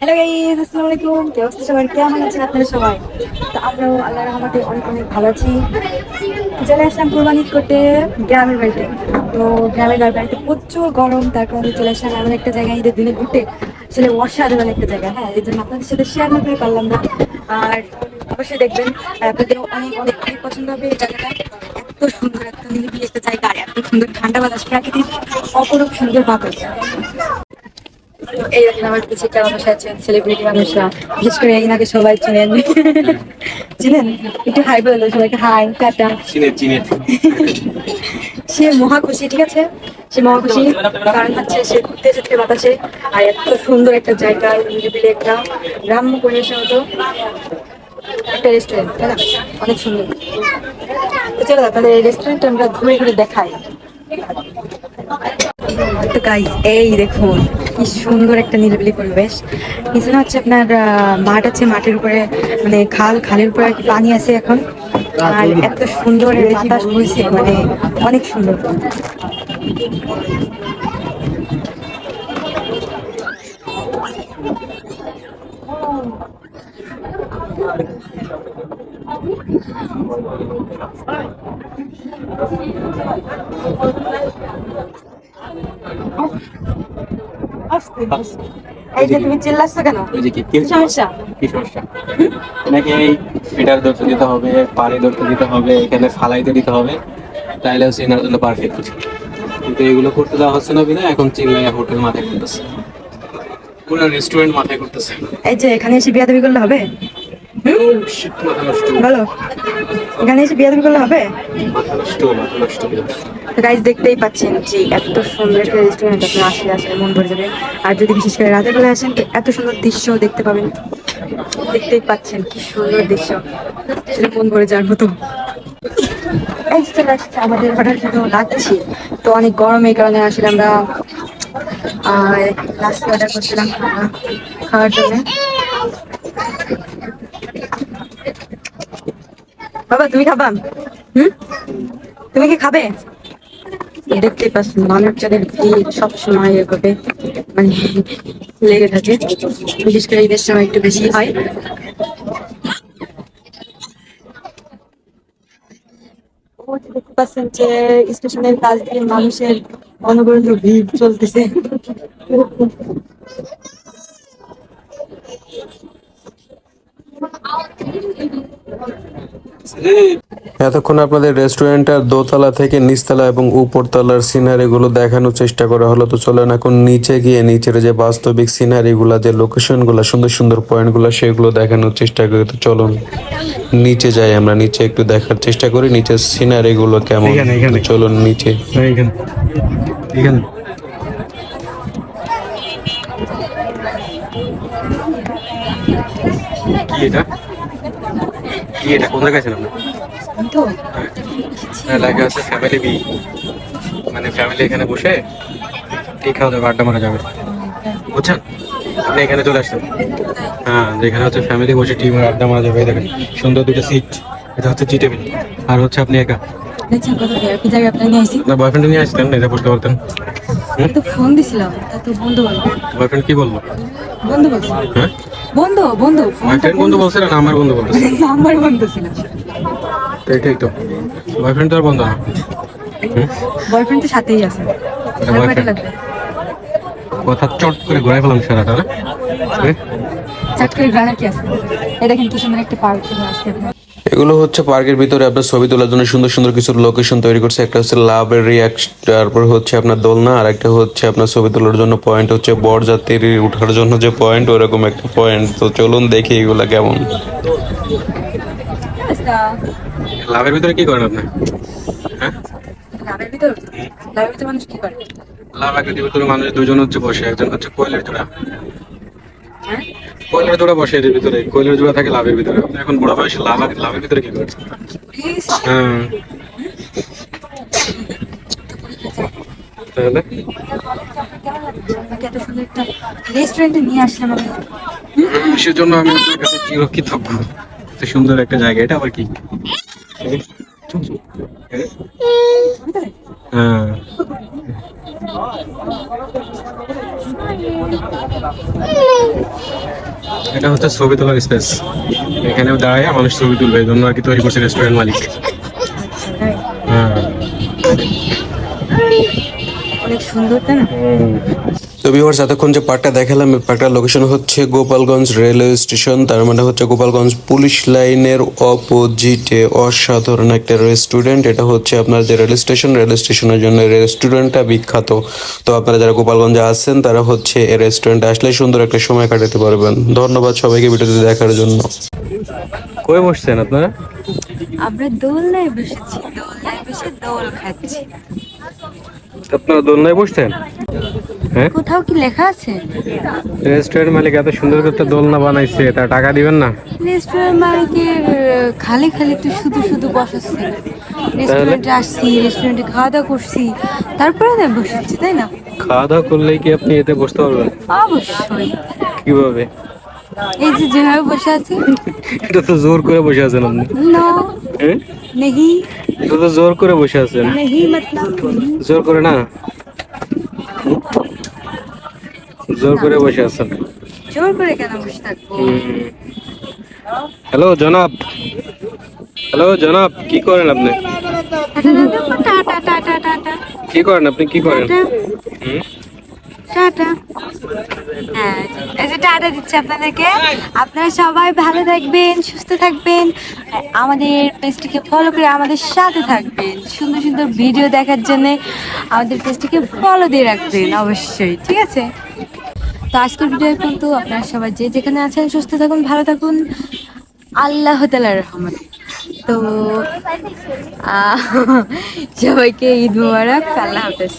Hello guys আসসালামু আলাইকুম কে অবস্থা সবাই কেমন আছেন আপনারা সবাই? তো আমরাও আল্লাহর রহমতে অনেক অনেক ভালো আছি। চলে আসলাম কোরবানি করতে গ্রামের বাড়িতে। তো গ্রামের বাড়িতে প্রচুর গরম, তার কারণে চলে আসলাম এমন একটা জায়গায় ঈদের দিনে ঘুরতে। আসলে অসাধারণ একটা জায়গা হ্যাঁ এই জন্য আপনাদের সাথে শেয়ার না করে পারলাম না। আর অবশ্যই দেখবেন আপনাদের অনেক অনেক অনেক পছন্দ হবে এই জায়গাটা। এত সুন্দর, এত নিরিবিলি একটা জায়গা, আর এত সুন্দর ঠান্ডা বাতাস, প্রাকৃতিক অপরূপ সুন্দর বাতাস। এই দেখেন আমার পিছিয়ে বসে আছেন সেলিব্রিটি মানুষরা। বিশেষ করে এনাকে সবাই চিনেন। চিনেন? একটু হাই বলে সবাইকে। Hi tata. চিনে চিনে। সে মহা খুশি ঠিক আছে? সে মহা খুশি। কারণ হচ্ছে সে ঘুরতে এসেছে বাতাসে। আর এত সুন্দর একটা জায়গা নিরিবিলি একটা গ্রাম্য পরিবেশের মতো। একটা রেস্টুরেন্ট তাই না? অনেক সুন্দর। তো চলো তাহলে এই রেস্টুরেন্ট আমরা ঘুরে ঘুরে দেখাই। তো গাইস এই দেখুন। কি সুন্দর একটা নিরিবিলি পরিবেশ। পিছনে হচ্ছে আপনার মাঠ আছে, মাঠের উপরে মানে খাল, খালের উপরে কি পানি আছে এখন। আর এত সুন্দর বাতাস বইছে মানে অনেক সুন্দর। এই যে তুমি চিল্লাচ্ছ কেন? ওই যে কি? কি কি সমস্যা? কি সমস্যা? নাকি এই ফিটার ধরতে দিতে হবে পানি ধরতে দিতে হবে এখানে ফালাইতে দিতে হবে তাইলে হচ্ছে এনার জন্য পারফেক্ট কিন্তু এগুলো করতে দেওয়া হচ্ছে না বিনা এখন চিল্লাই হোটেল মাথায় করতেছে। পুরো রেস্টুরেন্ট মাথায় করতেছে। এই যে এখানে এসে বিয়া দাবি করলে হবে? বলো। এখানে এসে বিয়া করলে হবে? গাইজ দেখতেই পাচ্ছেন যে এত সুন্দর একটা রেস্টুরেন্ট আপনি আসলে আসলে মন ভরে যাবে। আর যদি বিশেষ করে রাতের বেলায় আসেন এত সুন্দর দৃশ্য দেখতে পাবেন। দেখতেই পাচ্ছেন কি সুন্দর দৃশ্য। সেটা মন ভরে যাওয়ার মতো। আমাদের অর্ডার কিন্তু লাগছে। তো অনেক গরম এই কারণে আসলে আমরা লাস্ট অর্ডার করছিলাম খাওয়ার জন্য। বাবা, তুমি খাবা? হুম? তুমি কি খাবে? দেখতে পাচ্ছেন মানুষজনের ভিড় সবসময় এভাবে মানে লেগে থাকে? বিশেষ করে ঈদের সময় একটু বেশি হয়। দেখতে পাচ্ছেন যে স্টেশনের কাছ দিয়ে মানুষের অনবরত ভিড় চলতেছে। এতক্ষণ আপনাদের রেস্টুরেন্টের দোতলা থেকে নিচতলা এবং উপরতলার সিনারিগুলো দেখানোর চেষ্টা করা হলো। তো চলেন এখন নিচে গিয়ে নিচের যে বাস্তবিক সিনারিগুলো যে লোকেশনগুলো সুন্দর সুন্দর পয়েন্টগুলো সেগুলো দেখানোর চেষ্টা করি। তো চলুন নিচে যাই আমরা। নিচে একটু দেখার চেষ্টা করি নিচের সিনারিগুলো কেমন। চলুন নিচে। কি এটা? কি এটা কোন জায়গায় ছিলাম তো লেখা আছে ফ্যামিলি বি মানে ফ্যামিলি এখানে বসে টি খাওয়া যাবে আড্ডা মারা যাবে। বুঝছেন? আপনি এখানে চলে আসছেন। হ্যাঁ যেখানে হচ্ছে ফ্যামিলি বসে টি আড্ডা মারা যাবে দেখেন সুন্দর দুটো সিট এটা হচ্ছে জি টেবিল আর হচ্ছে আপনি একা। আপনার বয়ফ্রেন্ড নিয়ে আসতেন এটা বসতে পারতেন। তো ফোন দিছিলাম তা তো বন্ধু বলব বয়ফ্রেন্ড কি বলব বন্ধু বলছি। হ্যাঁ? বন্ধু বন্ধু বয়ফ্রেন্ড বন্ধু বলছিল না আমার বন্ধু বলছিল। আমার বন্ধু ছিল। এটাই তো। বয়ফ্রেন্ড তো আর বন্ধু না। বয়ফ্রেন্ড তো সাথেই আছে? লাগবে। কথা চট করে ঘুরাই ফেলাম সারাটা না চট চাট করে গ্রানার কি আছে? এ দেখেন কি সুন্দর একটা পার্ক আসছে। এগুলো হচ্ছে পার্কের ভিতরে আপনার ছবি তোলার জন্য সুন্দর সুন্দর কিছু লোকেশন তৈরি করছে। একটা হচ্ছে লাভের রিয়াক্ট তারপর হচ্ছে আপনার দোলনা আর একটা হচ্ছে আপনার ছবি তোলার জন্য পয়েন্ট হচ্ছে বরযাত্রীর উঠার জন্য যে পয়েন্ট ওরকম একটা পয়েন্ট তো চলুন দেখি এগুলা কেমন। লাভের ভিতরে কি করেন আপনি? হ্যাঁ? লাভের ভিতর? লাভের ভিতর মানুষ কি করে? লাভ আকৃতির ভিতরে মানুষ দুজন হচ্ছে বসে একজন হচ্ছে কোয়েলের জোড়া হ্যাঁ কোয়েলের জোড়া বসে এর ভিতরে কোয়েলের জোড়া থাকে লাভের ভিতরে। আপনি এখন বড় বয়সে লাভ লাভের ভিতরে কি করেন হ্যাঁ। তাহলে? সুন্দর একটা রেস্টুরেন্টে নিয়ে আসলাম আমি সেজন্য আমি আপনার কাছে চিরকৃতজ্ঞ। এত সুন্দর একটা জায়গা এটা আবার কি? হ্যাঁ। এটা হচ্ছে ছবি তোলার স্পেস এখানে দাঁড়ায় মানুষ ছবি তুলবে এই জন্য আর কি তৈরি করছে রেস্টুরেন্ট মালিক? হ্যাঁ। অনেক সুন্দর তাই না? তো ভিউয়ার্স এতক্ষণ যে পার্কটা দেখালাম এই পার্কটার লোকেশন হচ্ছে গোপালগঞ্জ রেলওয়ে স্টেশন তার মানে হচ্ছে গোপালগঞ্জ পুলিশ লাইনের অপোজিটে অসাধারণ একটা রেস্টুরেন্ট এটা হচ্ছে আপনার যে রেল স্টেশন রেল স্টেশনের জন্য রেস্টুরেন্টটা বিখ্যাত। তো আপনারা যারা গোপালগঞ্জে আসছেন তারা হচ্ছে এই রেস্টুরেন্টে আসলে সুন্দর একটা সময় কাটাতে পারবেন। ধন্যবাদ সবাইকে ভিডিওটি দেখার জন্য। কই বসছেন আপনারা? আমরা দোলনায় বসেছি। দোলনায় বসে দোল খাচ্ছি। আপনারা দোলনায় বসছেন? কোথাও কি লেখা আছে? রেস্টুরেন্ট মালিক এত সুন্দর করে দোলনা বানাইছে তা টাকা দিবেন না? রেস্টুরেন্ট মালিকের খালি খালি তো শুধু শুধু বসাচ্ছে। রেস্টুরেন্টে আসছি রেস্টুরেন্টে খাওয়া দাওয়া করছি তারপরে না বসেছি তাই না? খাওয়া দাওয়া করলেই কি আপনি এতে বসতে পারবেন? অবশ্যই। কীভাবে? এই যে যেভাবে বসে আছি। এটা তো জোর করে বসে আছেন আপনি। নো। হ্যাঁ? নেহি। এটা তো জোর করে বসে আছেন। নেহি মতলব। জোর করে না? জোর করে বসে আছেন। জোর করে কেন বসে থাকব? হ্যালো জনাব। হ্যালো জনাব কি করেন আপনি? কি করেন আপনি? কি করেন? টাটা? হ্যাঁ এই যে টাটা দিচ্ছে আপনাদেরকে। আপনারা সবাই ভালো থাকবেন সুস্থ থাকবেন। আমাদের পেজটিকে ফলো করে আমাদের সাথে থাকবেন। সুন্দর সুন্দর ভিডিও দেখার জন্য আমাদের পেজটিকে ফলো দিয়ে রাখবেন অবশ্যই। ঠিক আছে? তো আজকের ভিডিও কিন্তু আপনার সবাই যে যেখানে আছেন, সুস্থ থাকুন, ভালো থাকুন। আল্লাহ তালার রহমান তো সবাইকে ঈদ মুবারক, আল্লাহ হাফেজ।